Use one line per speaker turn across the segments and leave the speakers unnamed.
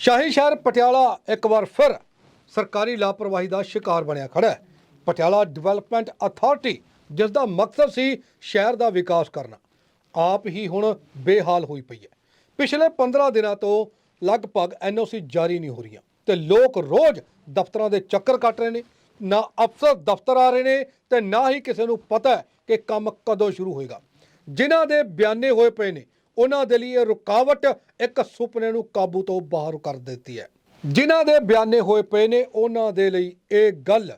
ਸ਼ਾਹੀ ਸ਼ਹਿਰ ਪਟਿਆਲਾ ਇੱਕ ਵਾਰ ਫਿਰ ਸਰਕਾਰੀ ਲਾਪਰਵਾਹੀ ਦਾ ਸ਼ਿਕਾਰ ਬਣਿਆ ਖੜਾ ਹੈ। ਪਟਿਆਲਾ ਡਿਵੈਲਪਮੈਂਟ ਅਥਾਰਟੀ, ਜਿਸ ਦਾ ਮਕਸਦ ਸੀ ਸ਼ਹਿਰ ਦਾ ਵਿਕਾਸ ਕਰਨਾ, ਆਪ ਹੀ ਹੁਣ ਬੇਹਾਲ ਹੋਈ ਪਈ ਹੈ। ਪਿਛਲੇ 15 ਦਿਨਾਂ ਤੋਂ ਲਗਭਗ ਐਨਓਸੀ ਜਾਰੀ ਨਹੀਂ ਹੋ ਰਹੀਆਂ ਤੇ ਲੋਕ ਰੋਜ਼ ਦਫ਼ਤਰਾਂ ਦੇ ਚੱਕਰ ਕੱਟ ਰਹੇ ਨੇ, ਨਾ ਅਫਸਰ ਦਫ਼ਤਰ ਆ ਰਹੇ ਨੇ ਤੇ ਨਾ ਹੀ ਕਿਸੇ ਨੂੰ ਪਤਾ ਹੈ ਕਿ ਕੰਮ ਕਦੋਂ ਸ਼ੁਰੂ ਹੋਏਗਾ। ਜਿਨ੍ਹਾਂ ਦੇ ਬਿਆਨੇ ਹੋਏ ਪਏ ਨੇ ਉਹਨਾਂ ਦੇ ਲਈ ਇਹ ਰੁਕਾਵਟ ਇੱਕ ਸੁਪਨੇ ਨੂੰ ਕਾਬੂ ਤੋਂ ਬਾਹਰ ਕਰ ਦਿੱਤੀ ਹੈ। ਜਿਨ੍ਹਾਂ ਦੇ ਬਿਆਨੇ ਹੋਏ ਪਏ ਨੇ, ਉਹਨਾਂ ਦੇ ਲਈ ਇਹ ਗੱਲ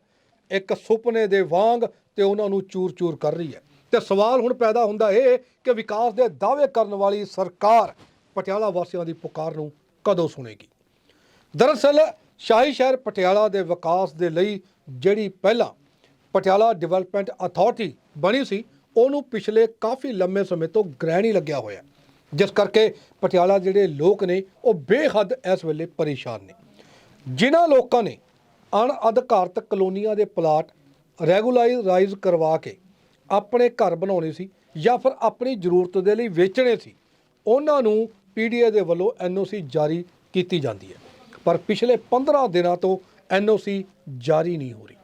ਇੱਕ ਸੁਪਨੇ ਦੇ ਵਾਂਗ ਤੇ ਉਹਨਾਂ ਨੂੰ ਚੂਰ-ਚੂਰ ਕਰ ਰਹੀ ਹੈ। ਤੇ ਸਵਾਲ ਹੁਣ ਪੈਦਾ ਹੁੰਦਾ ਇਹ ਕਿ ਵਿਕਾਸ ਦੇ ਦਾਅਵੇ ਕਰਨ ਵਾਲੀ ਸਰਕਾਰ ਪਟਿਆਲਾ ਵਾਸੀਆਂ ਦੀ ਪੁਕਾਰ ਨੂੰ ਕਦੋਂ ਸੁਣੇਗੀ? ਦਰਅਸਲ, ਸ਼ਾਹੀ ਸ਼ਹਿਰ ਪਟਿਆਲਾ ਦੇ ਵਿਕਾਸ ਦੇ ਲਈ ਜਿਹੜੀ ਪਹਿਲਾਂ ਪਟਿਆਲਾ ਡਿਵੈਲਪਮੈਂਟ ਅਥਾਰਟੀ ਬਣੀ ਸੀ, ਉਹਨੂੰ ਪਿਛਲੇ ਕਾਫੀ ਲੰਮੇ ਸਮੇਂ ਤੋਂ ਗ੍ਰਹਿਣੀ ਲੱਗਿਆ ਹੋਇਆ ਜਿਸ ਕਰਕੇ ਪਟਿਆਲਾ ਜਿਹੜੇ ਲੋਕ ਨੇ, ਉਹ ਬੇਹੱਦ ਇਸ ਵੇਲੇ ਪਰੇਸ਼ਾਨ ਨੇ। ਜਿਨ੍ਹਾਂ ਲੋਕਾਂ ਨੇ ਅਣਅਧਿਕਾਰਤ ਕਲੋਨੀਆਂ ਦੇ ਪਲਾਟ ਰੈਗੂਲਾਈਜ਼ ਕਰਵਾ ਕੇ ਆਪਣੇ ਘਰ ਬਣਾਉਣੇ ਸੀ ਜਾਂ ਫਿਰ ਆਪਣੀ ਜ਼ਰੂਰਤ ਦੇ ਲਈ ਵੇਚਣੇ ਸੀ, ਉਹਨਾਂ ਨੂੰ ਪੀਡੀਏ ਦੇ ਵੱਲੋਂ ਐਨਓਸੀ ਜਾਰੀ ਕੀਤੀ ਜਾਂਦੀ ਹੈ। ਪਰ ਪਿਛਲੇ 15 ਦਿਨਾਂ ਤੋਂ ਐਨਓਸੀ ਜਾਰੀ ਨਹੀਂ ਹੋ ਰਹੀ।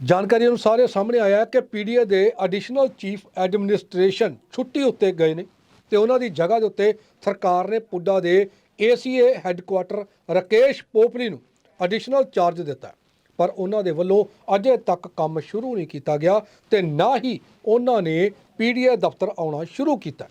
ਜਾਣਕਾਰੀ ਅਨੁਸਾਰ ਇਹ ਸਾਹਮਣੇ ਆਇਆ ਹੈ ਕਿ ਪੀਡੀਏ ਦੇ ਐਡੀਸ਼ਨਲ ਚੀਫ ਐਡਮਿਨਿਸਟ੍ਰੇਸ਼ਨ ਛੁੱਟੀ ਉੱਤੇ ਗਏ ਨੇ ਤੇ ਉਹਨਾਂ ਦੀ ਜਗ੍ਹਾ ਦੇ ਉੱਤੇ ਸਰਕਾਰ ਨੇ ਪੁੱਡਾ ਦੇ ਏਸੀਏ ਹੈੱਡਕੁਆਟਰ ਰਕੇਸ਼ ਪੋਪਲੀ ਨੂੰ ਐਡੀਸ਼ਨਲ ਚਾਰਜ ਦਿੱਤਾ ਪਰ ਉਹਨਾਂ ਦੇ ਵੱਲੋਂ ਅਜੇ ਤੱਕ ਕੰਮ ਸ਼ੁਰੂ ਨਹੀਂ ਕੀਤਾ ਗਿਆ ਤੇ ਨਾ ਹੀ ਉਹਨਾਂ ਨੇ ਪੀਡੀਏ ਦਫ਼ਤਰ ਆਉਣਾ ਸ਼ੁਰੂ ਕੀਤਾ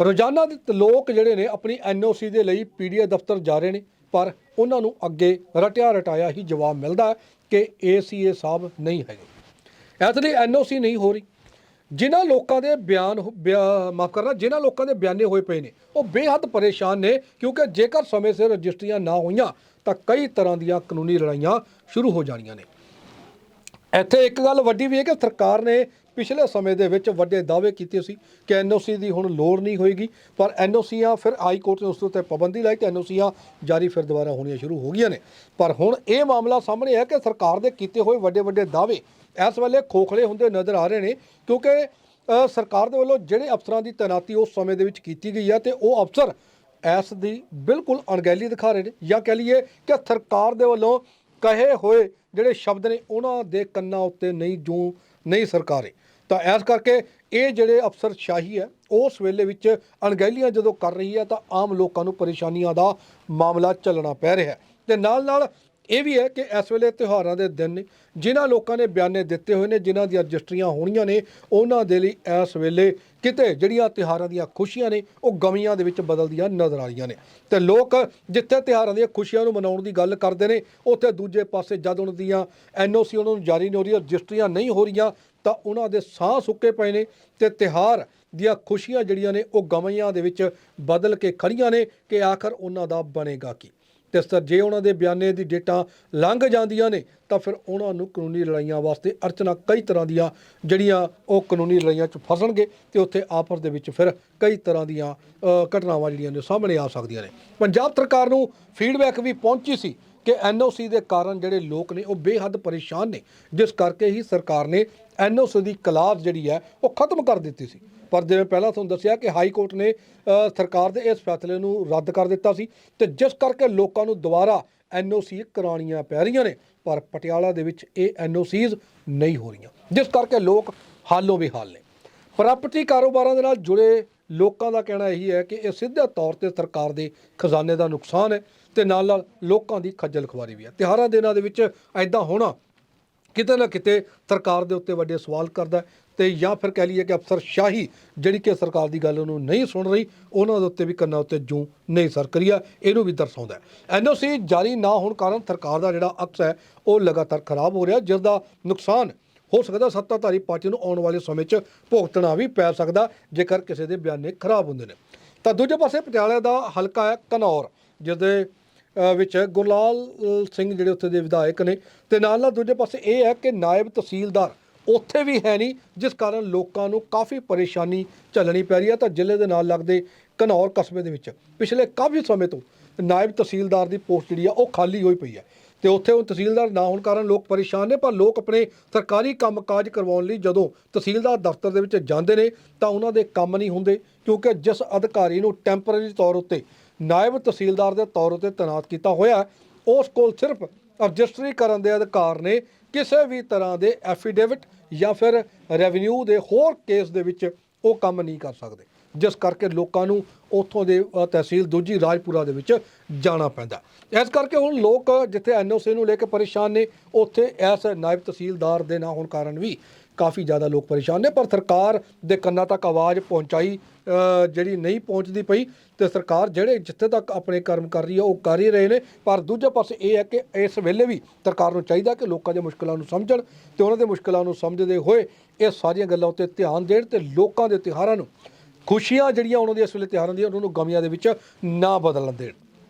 ਰੋਜ਼ਾਨਾ ਦੇ ਲੋਕ ਜਿਹੜੇ ਨੇ ਆਪਣੀ ਐਨਓਸੀ ਦੇ ਲਈ ਪੀਡੀਏ ਦਫ਼ਤਰ ਜਾ ਰਹੇ ਨੇ। ਪਰ ਉਹਨਾਂ ਨੂੰ ਅੱਗੇ ਰਟਿਆ ਰਟਾਇਆ ਹੀ ਜਵਾਬ ਮਿਲਦਾ ਹੈ ਕਿ ਏਸੀਏ ਸਾਹਿਬ ਨਹੀਂ ਹੈਗੇ। ਇਸ ਲਈ ਐਨਓਸੀ ਨਹੀਂ ਹੋ ਰਹੀ। ਜਿਨ੍ਹਾਂ ਲੋਕਾਂ ਦੇ ਬਿਆਨ ਮਾਫ ਕਰਨਾ, ਜਿਨ੍ਹਾਂ ਲੋਕਾਂ ਦੇ ਬਿਆਨੇ ਹੋਏ ਪਏ ਨੇ, ਉਹ ਬੇਹੱਦ ਪਰੇਸ਼ਾਨ ਨੇ ਕਿਉਂਕਿ ਜੇਕਰ ਸਮੇਂ ਸਿਰ ਰਜਿਸਟਰੀਆਂ ਨਾ ਹੋਈਆਂ ਤਾਂ ਕਈ ਤਰ੍ਹਾਂ ਦੀਆਂ ਕਾਨੂੰਨੀ ਲੜਾਈਆਂ ਸ਼ੁਰੂ ਹੋ ਜਾਣੀਆਂ ਨੇ। ਇੱਥੇ ਇੱਕ ਗੱਲ ਵੱਡੀ ਵੀ ਹੈ ਕਿ ਸਰਕਾਰ ਨੇ ਪਿਛਲੇ ਸਮੇਂ ਦੇ ਵਿੱਚ ਵੱਡੇ ਦਾਅਵੇ ਕੀਤੇ ਸੀ ਕਿ ਐਨਓਸੀ ਦੀ ਹੁਣ ਲੋੜ ਨਹੀਂ ਹੋਏਗੀ, ਪਰ ਐਨਓਸੀਆਂ ਫਿਰ ਹਾਈ ਕੋਰਟ ਨੇ ਉਸ ਉੱਤੇ ਪਾਬੰਦੀ ਲਾਈ ਤੇ ਐਨਓਸੀਆਂ ਜਾਰੀ ਫਿਰ ਦੁਬਾਰਾ ਹੋਣੀਆਂ ਸ਼ੁਰੂ ਹੋ ਗਈਆਂ ਨੇ। ਪਰ ਹੁਣ ਇਹ ਮਾਮਲਾ ਸਾਹਮਣੇ ਹੈ ਕਿ ਸਰਕਾਰ ਦੇ ਕੀਤੇ ਹੋਏ ਵੱਡੇ ਵੱਡੇ ਦਾਅਵੇ ਇਸ ਵੇਲੇ ਖੋਖਲੇ ਹੁੰਦੇ ਨਜ਼ਰ ਆ ਰਹੇ ਨੇ, ਕਿਉਂਕਿ ਸਰਕਾਰ ਦੇ ਵੱਲੋਂ ਜਿਹੜੇ ਅਫਸਰਾਂ ਦੀ ਤੈਨਾਤੀ ਉਸ ਸਮੇਂ ਦੇ ਵਿੱਚ ਕੀਤੀ ਗਈ ਹੈ ਤੇ ਉਹ ਅਫਸਰ ਇਸ ਦੀ ਬਿਲਕੁਲ ਅਣਗਹਿਲੀ ਦਿਖਾ ਰਹੇ ਨੇ। ਜਾਂ ਕਹਿ ਲਈਏ ਕਿ ਸਰਕਾਰ ਦੇ ਵੱਲੋਂ ਕਹੇ ਹੋਏ ਜਿਹੜੇ ਸ਼ਬਦ ਨੇ ਉਹਨਾਂ ਦੇ ਕੰਨਾਂ ਉੱਤੇ ਨਹੀਂ ਜੂ, ਨਹੀਂ ਸਰਕਾਰੇ। ਤਾਂ ਇਸ ਕਰਕੇ ਇਹ ਜਿਹੜੇ ਅਫਸਰ ਸ਼ਾਹੀ ਹੈ, ਉਸ ਵੇਲੇ ਵਿੱਚ ਅਣਗਹਿਲੀਆਂ ਜਦੋਂ ਕਰ ਰਹੀ ਹੈ, ਤਾਂ ਆਮ ਲੋਕਾਂ ਨੂੰ ਪਰੇਸ਼ਾਨੀਆਂ ਦਾ ਮਾਮਲਾ ਚੱਲਣਾ ਪੈ ਰਿਹਾ ਹੈ। ਤੇ ਨਾਲ ਨਾਲ ਇਹ ਵੀ ਹੈ ਕਿ ਇਸ ਵੇਲੇ ਤਿਉਹਾਰਾਂ ਦੇ ਦਿਨ ਨੇ, ਜਿਨ੍ਹਾਂ ਲੋਕਾਂ ਨੇ ਬਿਆਨੇ ਦਿੱਤੇ ਹੋਏ ਨੇ, ਜਿਨ੍ਹਾਂ ਦੀਆਂ ਰਜਿਸਟਰੀਆਂ ਹੋਣੀਆਂ ਨੇ, ਉਹਨਾਂ ਦੇ ਲਈ ਇਸ ਵੇਲੇ ਕਿਤੇ ਜਿਹੜੀਆਂ ਤਿਉਹਾਰਾਂ ਦੀਆਂ ਖੁਸ਼ੀਆਂ ਨੇ, ਉਹ ਗਮੀਆਂ ਦੇ ਵਿੱਚ ਬਦਲਦੀਆਂ ਨਜ਼ਰ ਆ ਰਹੀਆਂ ਨੇ। ਤੇ ਲੋਕ ਜਿੱਥੇ ਤਿਉਹਾਰਾਂ ਦੀਆਂ ਖੁਸ਼ੀਆਂ ਨੂੰ ਮਨਾਉਣ ਦੀ ਗੱਲ ਕਰਦੇ ਨੇ, ਉੱਥੇ ਦੂਜੇ ਪਾਸੇ ਜਦ ਉਹਨਾਂ ਦੀਆਂ ਐਨਓਸੀ ਉਹਨਾਂ ਨੂੰ ਜਾਰੀ ਨਹੀਂ ਹੋ ਰਹੀ ਰਜਿਸਟਰੀਆਂ ਨਹੀਂ ਹੋ ਰਹੀਆਂ, ਤਾਂ ਉਹਨਾਂ ਦੇ ਸਾਹ ਸੁੱਕੇ ਪਏ ਨੇ ਤੇ ਤਿਉਹਾਰ ਦੀਆਂ ਖੁਸ਼ੀਆਂ ਜਿਹੜੀਆਂ ਨੇ, ਉਹ ਗਮੀਆਂ ਦੇ ਵਿੱਚ ਬਦਲ ਕੇ ਖੜੀਆਂ ਨੇ ਕਿ ਆਖਰ ਉਹਨਾਂ ਦਾ ਬਣੇਗਾ ਕੀ। ਤੇ ਸਰ, ਜੇ ਉਹਨਾਂ ਦੇ ਬਿਆਨੇ ਦੀ ਡੇਟਾ ਲੰਘ ਜਾਂਦੀਆਂ ਨੇ, ਤਾਂ ਫਿਰ ਉਹਨਾਂ ਨੂੰ ਕਾਨੂੰਨੀ ਲੜਾਈਆਂ ਵਾਸਤੇ ਅਰਚਨਾ ਕਈ ਤਰ੍ਹਾਂ ਦੀਆਂ ਜਿਹੜੀਆਂ ਉਹ ਕਾਨੂੰਨੀ ਲੜਾਈਆਂ 'ਚ ਫਸਣਗੇ ਤੇ ਉੱਥੇ ਆਪਸ ਦੇ ਵਿੱਚ ਫਿਰ ਕਈ ਤਰ੍ਹਾਂ ਦੀਆਂ ਘਟਨਾਵਾਂ ਜਿਹੜੀਆਂ ਨੇ ਸਾਹਮਣੇ ਆ ਸਕਦੀਆਂ ਨੇ। ਪੰਜਾਬ ਸਰਕਾਰ ਨੂੰ ਫੀਡਬੈਕ ਵੀ ਪਹੁੰਚੀ ਸੀ ਕਿ ਐਨਓਸੀ ਦੇ ਕਾਰਨ ਜਿਹੜੇ ਲੋਕ ਨੇ ਉਹ ਬੇਹੱਦ ਪਰੇਸ਼ਾਨ ਨੇ, ਜਿਸ ਕਰਕੇ ਹੀ ਸਰਕਾਰ ਨੇ ਐਨਓਸੀ ਦੀ ਕਲਾਸ ਜਿਹੜੀ ਹੈ ਉਹ ਖਤਮ ਕਰ ਦਿੱਤੀ ਸੀ। ਪਰ ਜਿਵੇਂ ਪਹਿਲਾਂ ਤੁਹਾਨੂੰ ਦੱਸਿਆ ਕਿ ਹਾਈ ਕੋਰਟ ਨੇ ਸਰਕਾਰ ਦੇ ਇਸ ਫੈਸਲੇ ਨੂੰ ਰੱਦ ਕਰ ਦਿੱਤਾ ਸੀ ਤੇ ਜਿਸ ਕਰਕੇ ਲੋਕਾਂ ਨੂੰ ਦੁਬਾਰਾ ਐਨਓਸੀ ਕਰਾਉਣੀਆਂ ਪੈ ਰਹੀਆਂ ਨੇ, ਪਰ ਪਟਿਆਲਾ ਦੇ ਵਿੱਚ ਇਹ ਐਨਓਸੀਜ਼ ਨਹੀਂ ਹੋ ਰਹੀਆਂ। ਜਿਸ ਕਰਕੇ ਲੋਕ ਹਾਲੋ ਬੇਹਾਲ ਨੇ। ਪ੍ਰਾਪਰਟੀ ਕਾਰੋਬਾਰਾਂ ਦੇ ਨਾਲ ਜੁੜੇ ਲੋਕਾਂ ਦਾ ਕਹਿਣਾ ਇਹੀ ਹੈ ਕਿ ਇਹ ਸਿੱਧੇ ਤੌਰ ਤੇ ਸਰਕਾਰ ਦੇ ਖਜ਼ਾਨੇ ਦਾ ਨੁਕਸਾਨ ਹੈ ਤੇ ਨਾਲ ਨਾਲ ਲੋਕਾਂ ਦੀ ਖੱਜਲ ਖੁਆਰੀ ਵੀ ਹੈ। ਤਿਉਹਾਰਾਂ ਦਿਨਾਂ ਦੇ ਵਿੱਚ ਐਦਾਂ ਹੋਣਾ ਕਿਤੇ ਨਾ ਕਿਤੇ ਸਰਕਾਰ ਦੇ ਉੱਤੇ ਵੱਡੇ ਸਵਾਲ ਕਰਦਾ ਤੇ ਜਾਂ ਫਿਰ ਕਹਿ ਲਈਏ ਕਿ ਅਫਸਰ ਸ਼ਾਹੀ ਜਿਹੜੀ ਕਿ ਸਰਕਾਰ ਦੀ ਗੱਲ ਨੂੰ ਨਹੀਂ ਸੁਣ ਰਹੀ ਉਹਨਾਂ ਦੇ ਉੱਤੇ ਵੀ ਕੰਨਾਂ ਉੱਤੇ ਜੂੰ ਨਹੀਂ ਸਰਕ ਰਹੀ ਸਰਕਰੀਆ ਇਹਨੂੰ ਵੀ ਦਰਸਾਉਂਦਾ ਹੈ। ਐਨਓਸੀ ਜਾਰੀ ਨਾ ਹੋਣ ਕਾਰਨ ਸਰਕਾਰ ਦਾ ਜਿਹੜਾ ਅਕਸ ਹੈ ਉਹ ਲਗਾਤਾਰ ਖਰਾਬ ਹੋ ਰਿਹਾ ਜਿਸ ਦਾ ਨੁਕਸਾਨ ਹੋ ਸਕਦਾ ਸੱਤਾਧਾਰੀ ਪਾਰਟੀ ਨੂੰ ਆਉਣ ਵਾਲੇ ਸਮੇਂ 'ਚ ਭੁਗਤਣਾ ਵੀ ਪੈ ਸਕਦਾ ਜੇਕਰ ਕਿਸੇ ਦੇ ਬਿਆਨੇ ਖਰਾਬ ਹੁੰਦੇ ਨੇ। ਤਾਂ ਦੂਜੇ ਪਾਸੇ ਪਟਿਆਲੇ ਦਾ ਹਲਕਾ ਹੈ ਕਨੌਰ ਜਿਹਦੇ ਅ, ਵਿੱਚ ਗੁਰਲਾਲ ਸਿੰਘ ਜਿਹੜੇ ਉੱਥੇ ਦੇ ਵਿਧਾਇਕ ਨੇ ਤੇ ਨਾਲ ਨਾਲ ਦੂਜੇ ਪਾਸੇ ਇਹ ਹੈ ਕਿ ਨਾਇਬ ਤਹਿਸੀਲਦਾਰ ਉੱਥੇ ਵੀ ਹੈ ਨਹੀਂ, ਜਿਸ ਕਾਰਨ ਲੋਕਾਂ ਨੂੰ ਕਾਫੀ ਪਰੇਸ਼ਾਨੀ ਝੱਲਣੀ ਪੈ ਰਹੀ ਹੈ ਤਾਂ ਜ਼ਿਲ੍ਹੇ ਦੇ ਨਾਲ ਲੱਗਦੇ ਘਨੌਰ ਕਸਬੇ ਦੇ ਵਿੱਚ। ਪਿਛਲੇ ਕਾਫੀ ਸਮੇਂ ਤੋਂ ਨਾਇਬ ਤਹਿਸੀਲਦਾਰ ਦੀ ਪੋਸਟ ਜਿਹੜੀ ਆ, ਉਹ ਖਾਲੀ ਹੋਈ ਪਈ ਹੈ ਤੇ ਉੱਥੇ ਉਹ ਤਹਿਸੀਲਦਾਰ ਨਾ ਹੋਣ ਕਾਰਨ ਲੋਕ ਪਰੇਸ਼ਾਨ ਨੇ, ਪਰ ਲੋਕ ਆਪਣੇ ਸਰਕਾਰੀ ਕੰਮਕਾਜ ਕਰਵਾਉਣ ਲਈ ਜਦੋਂ ਤਹਿਸੀਲਦਾਰ ਦਫ਼ਤਰ ਦੇ ਵਿੱਚ ਜਾਂਦੇ ਨੇ ਤਾਂ ਉਹਨਾਂ ਦੇ ਕੰਮ ਨਹੀਂ ਹੁੰਦੇ, ਕਿਉਂਕਿ ਜਿਸ ਅਧਿਕਾਰੀ ਨੂੰ ਟੈਂਪਰੇਰੀ ਤੌਰ ਉੱਤੇ ਨਾਇਬ ਤਹਿਸੀਲਦਾਰ ਦੇ ਤੌਰ ਉੱਤੇ ਤੈਨਾਤ ਕੀਤਾ ਹੋਇਆ, ਉਸ ਕੋਲ ਸਿਰਫ ਰਜਿਸਟਰੀ ਕਰਨ ਦੇ ਅਧਿਕਾਰ ਨੇ ਕਿਸੇ ਵੀ ਤਰ੍ਹਾਂ ਦੇ ਐਫੀਡੇਵਿਟ ਜਾਂ ਫਿਰ ਰੈਵਨਿਊ ਦੇ ਹੋਰ ਕੇਸ ਦੇ ਵਿੱਚ ਉਹ ਕੰਮ ਨਹੀਂ ਕਰ ਸਕਦੇ। ਜਿਸ ਕਰਕੇ ਲੋਕਾਂ ਨੂੰ ਉੱਥੋਂ ਦੇ ਤਹਿਸੀਲ ਦੂਜੀ ਰਾਜਪੁਰਾ ਦੇ ਵਿੱਚ ਜਾਣਾ ਪੈਂਦਾ। ਇਸ ਕਰਕੇ ਹੁਣ ਲੋਕ ਜਿੱਥੇ ਐਨਓਸੀ ਨੂੰ ਲੈ ਕੇ ਪਰੇਸ਼ਾਨ ਨੇ, ਉੱਥੇ ਇਸ ਨਾਇਬ ਤਹਿਸੀਲਦਾਰ ਦੇ ਨਾ ਹੋਣ ਕਾਰਨ ਵੀ ਕਾਫੀ ਜ਼ਿਆਦਾ ਲੋਕ ਪਰੇਸ਼ਾਨ ਨੇ, ਪਰ ਸਰਕਾਰ ਦੇ ਕੰਨਾਂ ਤੱਕ ਆਵਾਜ਼ ਪਹੁੰਚਾਈ ਜਿਹੜੀ ਨਹੀਂ ਪਹੁੰਚਦੀ ਪਈ ਤੇ ਸਰਕਾਰ ਜਿਹੜੇ ਜਿੱਥੇ ਤੱਕ ਆਪਣੇ ਕਰਮ ਕਰ ਰਹੀ ਹੈ, ਉਹ ਕਰ ਹੀ ਰਹੇ ਨੇ। ਪਰ ਦੂਜੇ ਪਾਸੇ ਇਹ ਹੈ ਕਿ ਇਸ ਵੇਲੇ ਵੀ ਸਰਕਾਰ ਨੂੰ ਚਾਹੀਦਾ ਕਿ ਲੋਕਾਂ ਦੀਆਂ ਮੁਸ਼ਕਲਾਂ ਨੂੰ ਸਮਝਣ ਤੇ ਉਹਨਾਂ ਦੇ ਮੁਸ਼ਕਲਾਂ ਨੂੰ ਸਮਝਦੇ ਹੋਏ ਇਹ ਸਾਰੀਆਂ ਗੱਲਾਂ ਉੱਤੇ ਧਿਆਨ ਦੇਣ ਤੇ ਲੋਕਾਂ ਦੇ ਤਿਉਹਾਰਾਂ ਨੂੰ ਖੁਸ਼ੀਆਂ ਜਿਹੜੀਆਂ ਉਹਨਾਂ ਦੀਆਂ ਇਸ ਵੇਲੇ ਤਿਉਹਾਰਾਂ ਦੀਆਂ, ਉਹਨਾਂ ਨੂੰ ਗਮੀਆਂ ਦੇ ਵਿੱਚ ਨਾ ਬਦਲਣ ਦੇਣ।